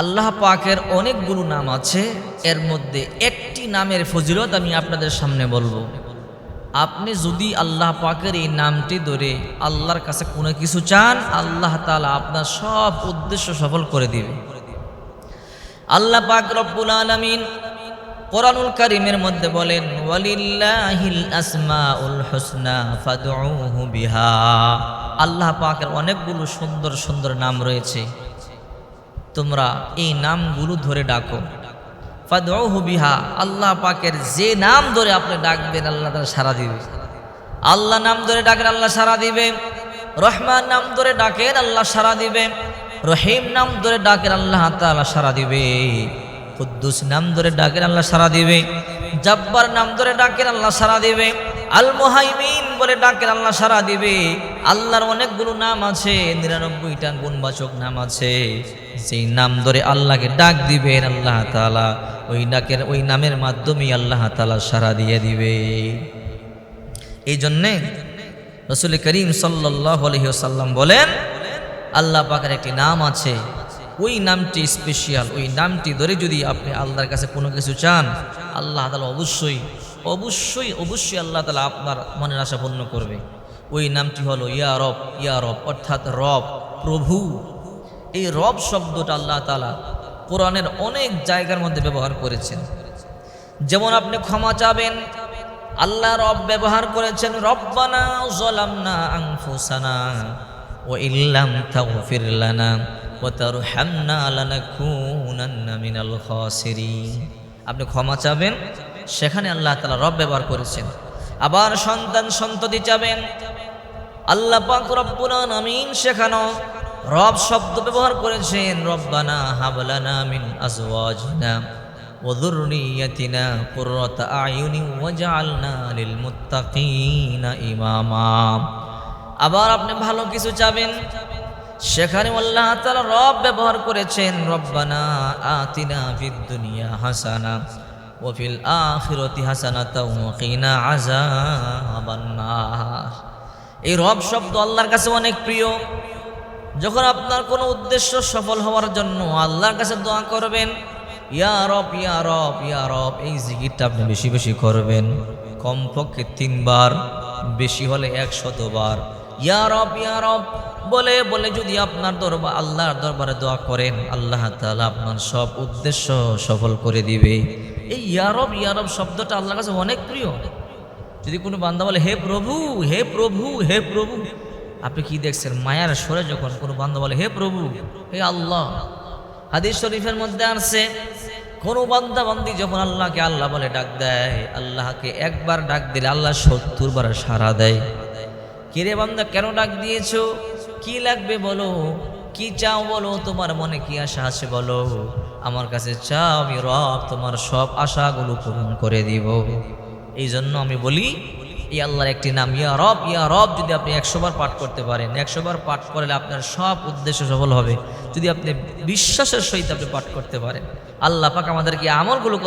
আল্লাহ পাকের অনেকগুলো নাম আছে, এর মধ্যে একটি নামের ফজিলত আমি আপনাদের সামনে বলব। আপনি যদি আল্লাহ পাকের এই নামটি ধরে আল্লাহর কাছে কোনো কিছু চান, আল্লাহ তালা আপনার সব উদ্দেশ্য সফল করে দিবে। আল্লাহ পাক রব্বুল আলামিন কোরআনুল কারীমের মধ্যে বলেন বিহা। আল্লাহ পাকের অনেকগুলো সুন্দর সুন্দর নাম রয়েছে। তোমরা এই নামগুলো ধরে ডাকো। বিহা, আল্লাহ পাকের যে নাম ধরে আপনি ডাকবেন, আল্লাহ তাআলা সাড়া দিবে। আল্লাহ নাম ধরে ডাকেন, আল্লাহ সাড়া দিবে। রহমান নাম ধরে ডাকেন, আল্লাহ সাড়া দিবে। রহিম নাম ধরে ডাকেন, আল্লাহ তাআলা সাড়া দিবে। কুদ্দুস নাম ধরে ডাকেন, আল্লাহ সাড়া দিবে। জব্বার নাম ধরে ডাকেন, আল্লাহ সাড়া দিবে। আল মুহাইমিন বলে ডাকেন, আল্লাহ সাড়া দিবে। আল্লাহর অনেকগুলো নাম আছে, নিরানব্বইটা গুণবাচক নাম আছে। সেই নাম ধরে আল্লাহকে ডাক দিবেন আল্লাহ তাআলা, ওই ডাকের, ওই নামের মাধ্যমেই আল্লাহ তালা সাড়া দিয়ে দিবে। এই জন্যে রসুল করিম সাল্লাহ বলেন, আল্লাহ পাকের একটি নাম আছে, ওই নামটি স্পেশিয়াল ওই নামটি ধরে যদি আপনি আল্লাহর কাছে কোনো কিছু চান, আল্লাহ তালা অবশ্যই অবশ্যই অবশ্যই আল্লাহ তালা আপনার মনের আশা পূর্ণ করবে। ওই নামটি হলো ইয়া রব ইয়া রব, অর্থাৎ রব, প্রভু। এই রব শব্দটা আল্লাহ তালা কোরআনের অনেক জায়গার মধ্যে ব্যবহার করেছেন। যেমন আপনি ক্ষমা চাবেন, আল্লাহ রব ব্যবহার করেছেন, রব্বানা জলামনা আনফুসানা ও ইল্লাম তাগফির লানা ওয়া তারহামনা লানাকুনান্না মিনাল খাসিরিন। আপনি ক্ষমা চাবেন, সেখানে আল্লাহ তাআলা রব ব্যবহার করেছেন। আবার সন্তান সন্ততি চাবেন, আল্লাহ পাক রব্বুল আলামিন সেখানেও রব শব্দ ব্যবহার করেছেন রব্বানা হাবলানা মিন আজওয়াজিনা وذريتنا قرة أعين وجعلنا للمتقين إماما আবার আপনি ভালো কিছু চাবেন সেখানে আল্লাহ তাআলা রব ব্যবহার করেছেন রব্বানা আতিনা ফিদ দুনিয়া হাসানা ওয়া ফিল আখিরাতি হাসানাতাও ওয়া কিনা আযাবান নার এই রব শব্দ আল্লাহর কাছে অনেক প্রিয় যখন আপনার কোনো উদ্দেশ্য সফল হওয়ার জন্য আল্লাহর কাছে দোয়া করবেন, ইয়া রব ইয়া রব ইয়া রব এই জিকিরটা আপনি বেশি বেশি করবেন। কমপক্ষে তিনবার, বেশি হলে একশতবার। ইয়া রব ইয়ারব বলে বলে যদি আপনার দরবার আল্লাহর দরবারে দোয়া করেন, আল্লাহ তাআলা আপনার সব উদ্দেশ্য সফল করে দিবে। এই ইয়া রব ইয়া রব শব্দটা আল্লাহর কাছে অনেক প্রিয়। যদি কোনো বান্দা বলে, হে প্রভু হে প্রভু হে প্রভু আপনি কি দেখছেন? মায়ার সরে যখন কোনো বান্দা বলে, হে প্রভু, হে আল্লাহ, হাদিস শরীফের মধ্যে আসছে কোনো বান্দা বান্দি যখন আল্লাহকে আল্লাহ বলে ডাক দেয়, আল্লাহকে একবার ডাক দিলে আল্লাহ সত্তর বার সাড়া দেয়। কিরে বান্দা, কেন ডাক দিয়েছ? কি লাগবে বলো? কি চাও বলো? তোমার মনে কি আশা আছে বলো? আমার কাছে চাও, আমি রব, তোমার সব আশাগুলো পূরণ করে দিব। এই জন্য আমি বলি এই আল্লাহর একটি নাম, ইয়া রব ইয়া রব যদি আপনি একশোবার পাঠ করতে পারেন, একশো বার পাঠ করলে আপনার সব উদ্দেশ্য সফল হবে। যদি আপনি বিশ্বাসের সহিত আপনি পাঠ করতে পারেন, আল্লাহ পাক আমাদেরকে আমলগুলো করার